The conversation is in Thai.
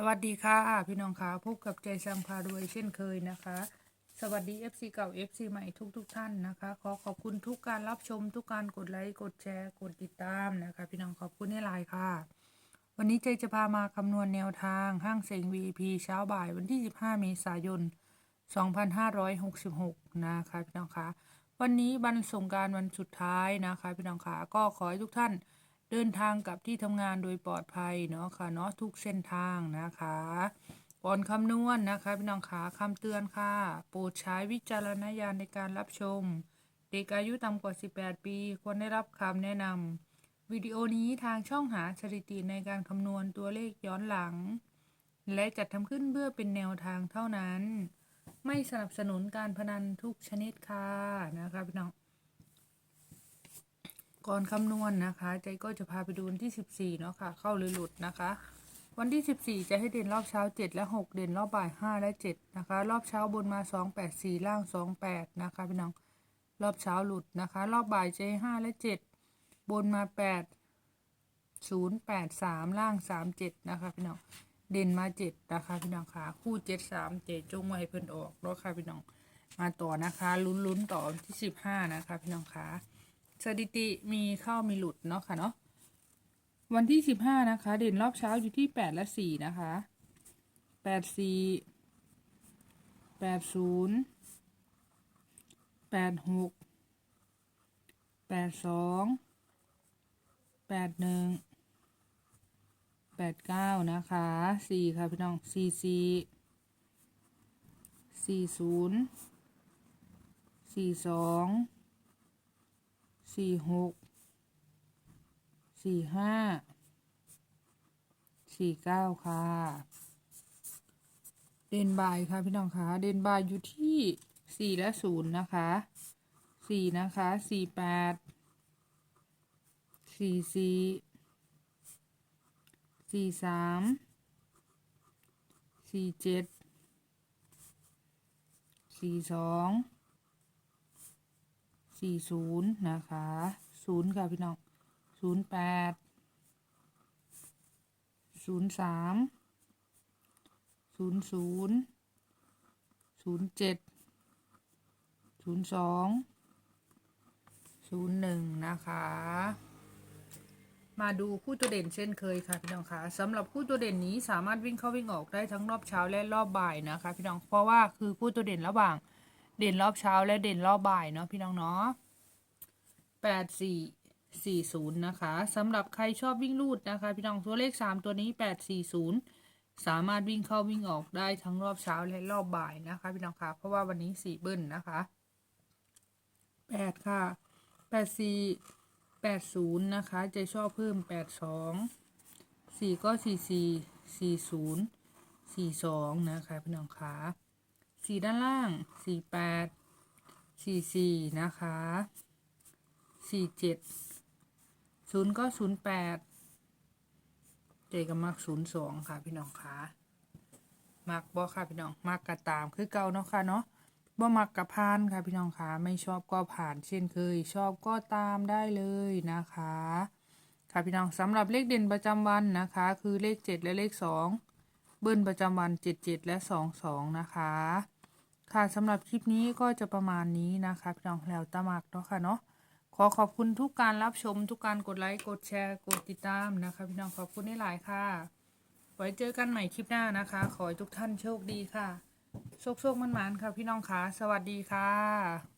สวัสดีค่ะ พี่น้องค่ะพบกับใจสังพารวยเช่นเคยนะคะ สวัสดี FC เก่า FC ใหม่ทุกทุกๆท่านนะคะ ขอขอบคุณทุกการรับชมทุกการกดไลค์กดแชร์กดติดตามนะคะ พี่น้องขอบคุณในไลน์ค่ะ วันนี้ใจจะพามาคำนวณแนวทางห้างเซ็ง VP เช้าบ่ายวันที่ 15 เมษายน 2566 นะคะพี่น้องคะวันนี้วันสงการวันสุดท้ายนะคะ พี่น้องคะก็ขอให้ทุกท่าน เดินทางกลับที่ทำงานโดยปลอดภัยเนาะค่ะเนาะทุกเส้นทางนะคะก่อนคำนวณนะคะพี่น้องขาคำเตือนค่ะ โปรดใช้วิจารณญาณในการรับชม เด็กอายุต่ำกว่า 18 ปี ควรได้รับคำแนะนำวิดีโอนี้ทางช่องหาสถิติในการคำนวณตัวเลขย้อนหลัง และจัดทำขึ้นเพื่อเป็นแนวทางเท่านั้น ไม่สนับสนุนการพนันทุกชนิดค่ะนะคะพี่น้อง ก่อนคำนวณนะคะ ใจก็จะพาไปดูวันที่ 14 เนาะค่ะ เข้าหรือหลุดนะคะ วันที่ 14 จะให้เด่นรอบเช้า 7 และ 6 เด่นรอบบ่าย 5 และ 7 นะคะ รอบเช้าบนมา 2 8 4 ล่าง 2 8 นะคะพี่น้อง รอบเช้าหลุดนะคะ รอบบ่ายจะให้5และ 7 บนมา 8 0 8 3 ล่าง 3 7 นะคะพี่น้อง เด่นมา 7 นะคะพี่น้องค่ะ คู่ 7 3 7จงไว้เพิ่นออกแล้วค่ะพี่น้อง มาต่อนะคะ ลุ้นๆต่อวันที่ 15 นะคะพี่น้องค่ะ สถิติมีเข้ามีหลุดเนาะค่ะเนาะวันที่สิบห้านะคะ เด่นรอบเช้าอยู่ที่แปดและสี่นะคะแปดสี่แปดศูนย์แปดหกแปดสองแปดหนึ่งแปดเก้านะคะสี่ค่ะพี่น้องสี่สี่สี่ศูนย์สี่สอง สี่หก สี่ห้า สี่เก้าค่ะ เด่นบายค่ะพี่น้องคะเด่นบายอยู่ที่สี่และศูนย์นะคะสี่นะคะสี่แปด สี่สี่ สี่สาม สี่เจ็ด สี่สอง สี่ศูนย์นะคะศูนย์ค่ะพี่น้องศูนย์แปดศูนย์สามศูนย์ศูนย์ศูนย์เจ็ดศูนย์สองศูนย์หนึ่งนะคะ มาดูคู่ตัวเด่นเช่นเคยค่ะพี่น้องคะสำหรับคู่ตัวเด่นนี้สามารถวิ่งเข้าวิ่งออกได้ทั้งรอบเช้าและรอบบ่ายนะคะพี่น้องเพราะว่าคือคู่ตัวเด่นระหว่าง เด่นรอบเช้าและเด่นรอบบ่ายเนาะพี่น้องเนาะแปดสี่สี่ศูนย์นะคะสำหรับใครชอบวิ่งลูดนะคะ พี่น้องตัวเลขสามตัวนี้แปดสี่ศูนย์สามารถวิ่งเข้าวิ่งออกได้ทั้งรอบเช้าและรอบบ่ายนะคะ พี่น้องคะเพราะว่าวันนี้สี่เบิ้ลนะคะแปดค่ะแปดสี่แปดศูนย์นะคะจะชอบเพิ่มแปดสองสี่ก็สี่สี่สี่ศูนย์สี่สองนะคะพี่น้องคะ สี่ด้านล่างสี่แปดสี่สี่นะคะสี่เจ็ดศูนย์ก็ศูนย์แปดเจกับมักศูนย์สองค่ะพี่น้องคะมักบ่ค่ะพี่น้องมักกระตามคือเก่าเนาะค่ะเนาะบ่มักกระพานค่ะพี่น้องคะไม่ชอบก็ผ่านเช่นเคย ชอบก็ตามได้เลยนะคะ ค่ะพี่น้องสำหรับเลขเด่นประจำวันนะคะ คือเลขเจ็ดและเลขสองเบิ้ลประจำวันเจ็ดเจ็ดและสองสองนะคะ ค่ะสำหรับคลิปนี้ก็จะประมาณนี้นะคะพี่น้องแล้วตามักเนาะค่ะเนาะขอขอบคุณทุกการรับชมทุกการกดไลค์กดแชร์กดติดตามนะคะพี่น้องขอบคุณได้หลายค่ะ ไว้เจอกันใหม่คลิปหน้านะคะ ขอให้ทุกท่านโชคดีค่ะ โชคโชคมันๆค่ะพี่น้องค่ะสวัสดีค่ะ